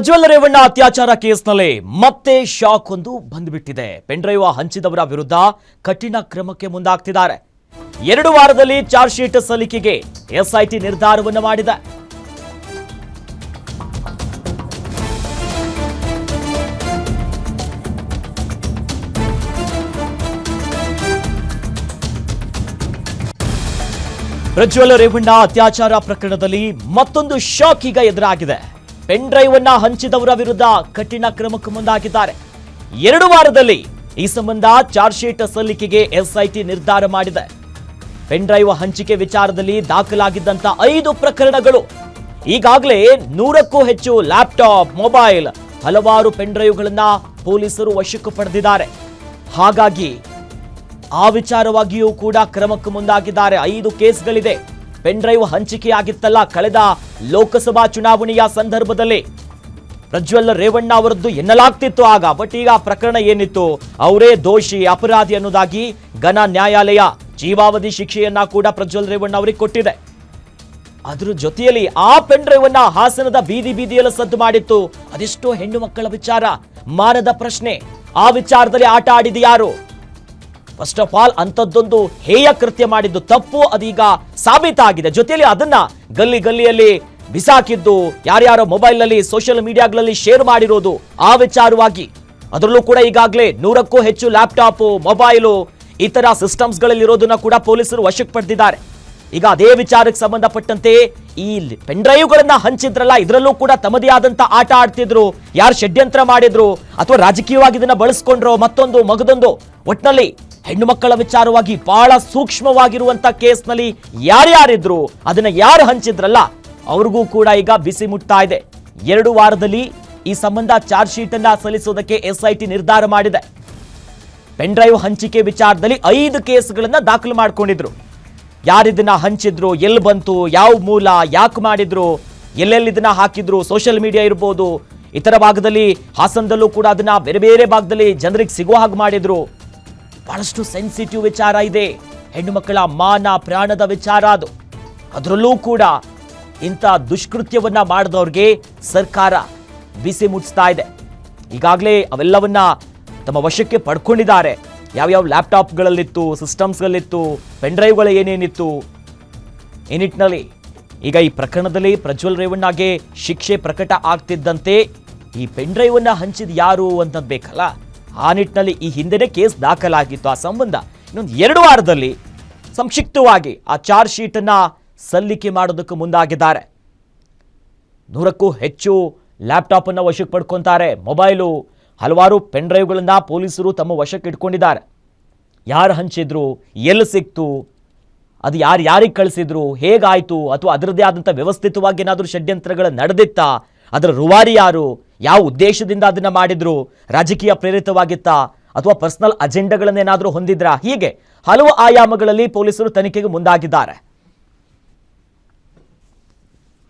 ಪ್ರಜ್ವಲ್ ರೇವಣ್ಣ ಅತ್ಯಾಚಾರ ಕೇಸ್ನಲ್ಲಿ ಮತ್ತೆ ಶಾಕ್ ಒಂದು ಬಂದ್ಬಿಟ್ಟಿದೆ. ಪೆಂಡ್ರೈವ ಹಂಚಿದವರ ವಿರುದ್ಧ ಕಠಿಣ ಕ್ರಮಕ್ಕೆ ಮುಂದಾಗ್ತಿದ್ದಾರೆ. ಎರಡು ವಾರದಲ್ಲಿ ಚಾರ್ಜ್ ಶೀಟ್ ಸಲ್ಲಿಕೆಗೆ ಎಸ್ಐಟಿ ನಿರ್ಧಾರವನ್ನು ಮಾಡಿದೆ. ಪ್ರಜ್ವಲ್ ರೇವಣ್ಣ ಅತ್ಯಾಚಾರ ಪ್ರಕರಣದಲ್ಲಿ ಮತ್ತೊಂದು ಶಾಕ್ ಈಗ ಎದುರಾಗಿದೆ. ಪೆನ್ ಡ್ರೈವ್ ಅನ್ನ ಹಂಚಿದವರ ವಿರುದ್ಧ ಕಠಿಣ ಕ್ರಮಕ್ಕೆ ಮುಂದಾಗಿದ್ದಾರೆ. ಎರಡು ವಾರದಲ್ಲಿ ಈ ಸಂಬಂಧ ಚಾರ್ಜ್ ಶೀಟ್ ಸಲ್ಲಿಕೆಗೆ ಎಸ್ಐಟಿ ನಿರ್ಧಾರ ಮಾಡಿದೆ. ಪೆನ್ ಡ್ರೈವ್ ಹಂಚಿಕೆ ವಿಚಾರದಲ್ಲಿ ದಾಖಲಾಗಿದ್ದಂತ ಐದು ಪ್ರಕರಣಗಳು. ಈಗಾಗಲೇ ನೂರಕ್ಕೂ ಹೆಚ್ಚು ಲ್ಯಾಪ್ಟಾಪ್, ಮೊಬೈಲ್, ಹಲವಾರು ಪೆನ್ ಡ್ರೈವ್ಗಳನ್ನ ಪೊಲೀಸರು ವಶಕ್ಕೆ ಪಡೆದಿದ್ದಾರೆ. ಹಾಗಾಗಿ ಆ ವಿಚಾರವಾಗಿಯೂ ಕೂಡ ಕ್ರಮಕ್ಕೆ ಮುಂದಾಗಿದ್ದಾರೆ. ಐದು ಕೇಸ್ಗಳಿದೆ. Pen drive ಹಂಚಿಕೆಯಾಗಿತ್ತಲ್ಲ. ಕಳೆದ ಲೋಕಸಭಾ ಚುನಾವಣೆಯ ಸಂದರ್ಭದಲ್ಲಿ ಪ್ರಜ್ವಲ್ ರೇವಣ್ಣ ಅವರದ್ದು ಎನ್ನಲಾಗ್ತಿತ್ತು ಆಗ. ಬಟ್ ಈಗ ಪ್ರಕರಣ ಏನಿತ್ತು? ಅವರೇ ದೋಷಿ, ಅಪರಾಧಿ ಅನ್ನೋದಾಗಿ ಘನ ನ್ಯಾಯಾಲಯ ಜೀವಾವಧಿ ಶಿಕ್ಷೆಯನ್ನ ಕೂಡ ಪ್ರಜ್ವಲ್ ರೇವಣ್ಣ ಅವರಿಗೆ ಕೊಟ್ಟಿದೆ. ಅದ್ರ ಜೊತೆಯಲ್ಲಿ ಆ ಪೆನ್ ಡ್ರೈವ್ ಅನ್ನ ಹಾಸನದ ಬೀದಿ ಬೀದಿಯಲ್ಲಿ ಸದ್ದು ಮಾಡಿತ್ತು. ಅದೆಷ್ಟೋ ಹೆಣ್ಣು ಮಕ್ಕಳ ವಿಚಾರ, ಮಾನದ ಪ್ರಶ್ನೆ. ಆ ವಿಚಾರದಲ್ಲಿ ಆಟ ಆಡಿದ ಯಾರು? ಫಸ್ಟ್ ಆಫ್ ಆಲ್ ಅಂಥದ್ದೊಂದು ಹೇಯ ಕೃತ್ಯ ಮಾಡಿದ್ದು ತಪ್ಪು, ಅದೀಗ ಸಾಬೀತಾಗಿದೆ. ಜೊತೆಯಲ್ಲಿ ಅದನ್ನ ಗಲ್ಲಿ ಗಲ್ಲಿಯಲ್ಲಿ ಬಿಸಾಕಿದ್ದು ಯಾರ್ಯಾರೋ ಮೊಬೈಲ್ನಲ್ಲಿ ಸೋಷಿಯಲ್ ಮೀಡಿಯಾಗಳಲ್ಲಿ ಶೇರ್ ಮಾಡಿರೋದು ಆ ವಿಚಾರವಾಗಿ ಅದರಲ್ಲೂ ಕೂಡ ಈಗಾಗಲೇ ನೂರಕ್ಕೂ ಹೆಚ್ಚು ಲ್ಯಾಪ್ಟಾಪ್ ಮೊಬೈಲು ಇತರ ಸಿಸ್ಟಮ್ಸ್ಗಳಲ್ಲಿ ಇರೋದನ್ನ ಕೂಡ ಪೊಲೀಸರು ವಶಕ್ಕೆ ಪಡೆದಿದ್ದಾರೆ. ಈಗ ಅದೇ ವಿಚಾರಕ್ಕೆ ಸಂಬಂಧಪಟ್ಟಂತೆ ಈ ಪೆನ್ ಡ್ರೈವ್ಗಳನ್ನ ಹಂಚಿದ್ರಲ್ಲ, ಇದರಲ್ಲೂ ಕೂಡ ತಮ್ಮದೇ ಆದಂತ ಆಟ ಆಡ್ತಿದ್ರು. ಯಾರು ಷಡ್ಯಂತ್ರ ಮಾಡಿದ್ರು, ಅಥವಾ ರಾಜಕೀಯವಾಗಿ ಇದನ್ನ ಬಳಸ್ಕೊಂಡ್ರೋ ಮತ್ತೊಂದು ಮಗದೊಂದು ಒಟ್ನಲ್ಲಿ ಹೆಣ್ಣು ಮಕ್ಕಳ ವಿಚಾರವಾಗಿ ಬಹಳ ಸೂಕ್ಷ್ಮವಾಗಿರುವಂತ ಕೇಸ್ನಲ್ಲಿ ಯಾರ್ಯಾರಿದ್ರು, ಅದನ್ನ ಯಾರು ಹಂಚಿದ್ರಲ್ಲ, ಅವ್ರಿಗೂ ಕೂಡ ಈಗ ಬಿಸಿ ಮುಟ್ತಾ ಇದೆ. ಎರಡು ವಾರದಲ್ಲಿ ಈ ಸಂಬಂಧ ಚಾರ್ಜ್ ಶೀಟ್ ಅನ್ನ ಸಲ್ಲಿಸೋದಕ್ಕೆ ಎಸ್ಐಟಿ ನಿರ್ಧಾರ ಮಾಡಿದೆ. ಪೆನ್ ಡ್ರೈವ್ ಹಂಚಿಕೆ ವಿಚಾರದಲ್ಲಿ ಐದು ಕೇಸ್ಗಳನ್ನ ದಾಖಲು ಮಾಡ್ಕೊಂಡಿದ್ರು. ಯಾರಿದನ್ನ ಹಂಚಿದ್ರು ಎಲ್ಲಿ ಬಂತು, ಯಾವ ಮೂಲ, ಯಾಕೆ ಮಾಡಿದ್ರು ಎಲ್ಲೆಲ್ಲಿ ಇದನ್ನ ಹಾಕಿದ್ರು, ಸೋಷಿಯಲ್ ಮೀಡಿಯಾ ಇರ್ಬೋದು, ಇತರ ಭಾಗದಲ್ಲಿ ಹಾಸನದಲ್ಲೂ ಕೂಡ ಅದನ್ನ ಬೇರೆ ಬೇರೆ ಭಾಗದಲ್ಲಿ ಜನರಿಗೆ ಸಿಗುವ ಹಾಗೆ ಮಾಡಿದ್ರು. ಬಹಳಷ್ಟು ಸೆನ್ಸಿಟಿವ್ ವಿಚಾರ ಇದೆ. ಹೆಣ್ಣು ಮಕ್ಕಳ ಮಾನ, ಪ್ರಾಣದ ವಿಚಾರ ಅದು. ಅದರಲ್ಲೂ ಕೂಡ ಇಂಥ ದುಷ್ಕೃತ್ಯವನ್ನ ಮಾಡಿದವ್ರಿಗೆ ಸರ್ಕಾರ ಬಿಸಿ ಮುಟ್ಟಿಸ್ತಾ ಇದೆ. ಈಗಾಗಲೇ ಅವೆಲ್ಲವನ್ನ ತಮ್ಮ ವಶಕ್ಕೆ ಪಡ್ಕೊಂಡಿದ್ದಾರೆ. ಯಾವ್ಯಾವ ಲ್ಯಾಪ್ಟಾಪ್ಗಳಲ್ಲಿತ್ತು ಸಿಸ್ಟಮ್ಸ್ಗಳಲ್ಲಿತ್ತು ಪೆನ್ ಡ್ರೈವ್ಗಳು ಏನೇನಿತ್ತು, ಈ ನಿಟ್ಟಿನಲ್ಲಿ ಈಗ ಈ ಪ್ರಕರಣದಲ್ಲಿ ಪ್ರಜ್ವಲ್ ರೇವಣ್ಣಗೆ ಶಿಕ್ಷೆ ಪ್ರಕಟ ಆಗ್ತಿದ್ದಂತೆ ಈ ಪೆನ್ ಡ್ರೈವ್ ಅನ್ನ ಹಂಚಿದ ಯಾರು ಅಂತದ್ ಬೇಕಲ್ಲ? ಆ ನಿಟ್ಟಿನಲ್ಲಿ ಈ ಹಿಂದೆನೇ ಕೇಸ್ ದಾಖಲಾಗಿತ್ತು. ಆ ಸಂಬಂಧ ಇನ್ನೊಂದು ಎರಡು ವಾರದಲ್ಲಿ ಸಂಕ್ಷಿಪ್ತವಾಗಿ ಆ ಚಾರ್ಜ್ ಶೀಟ್ ಅನ್ನ ಸಲ್ಲಿಕೆ ಮಾಡೋದಕ್ಕೆ ಮುಂದಾಗಿದ್ದಾರೆ. ನೂರಕ್ಕೂ ಹೆಚ್ಚು ಲ್ಯಾಪ್ಟಾಪನ್ನು ವಶಕ್ಕೆ ಪಡ್ಕೊಂತಾರೆ. ಮೊಬೈಲು ಹಲವಾರು ಪೆನ್ ಡ್ರೈವ್ಗಳನ್ನ ಪೊಲೀಸರು ತಮ್ಮ ವಶಕ್ಕೆ ಇಟ್ಕೊಂಡಿದ್ದಾರೆ. ಯಾರು ಹಂಚಿದ್ರು, ಎಲ್ಲಿ ಸಿಕ್ತು, ಅದು ಯಾರು ಯಾರಿಗೆ ಕಳಿಸಿದ್ರು, ಹೇಗಾಯ್ತು, ಅಥವಾ ಅದರದ್ದೇ ಆದಂಥ ವ್ಯವಸ್ಥಿತವಾಗಿ ಏನಾದರೂ ಷಡ್ಯಂತ್ರಗಳು ನಡೆದಿತ್ತಾ, ಅದರ ರುವಾರಿ ಯಾರು ಯಾವ ಉದ್ದೇಶದಿಂದ ಅದನ್ನ ಮಾಡಿದ್ರು? ರಾಜಕೀಯ ಪ್ರೇರಿತವಾಗಿತ್ತಾ ಅಥವಾ ಪರ್ಸನಲ್ ಅಜೆಂಡಾಗಳನ್ನೇನಾದರೂ ಹೊಂದಿದ್ರಾ? ಹೀಗೆ ಹಲವು ಆಯಾಮಗಳಲ್ಲಿ ಪೊಲೀಸರು ತನಿಖೆಗೆ ಮುಂದಾಗಿದ್ದಾರೆ.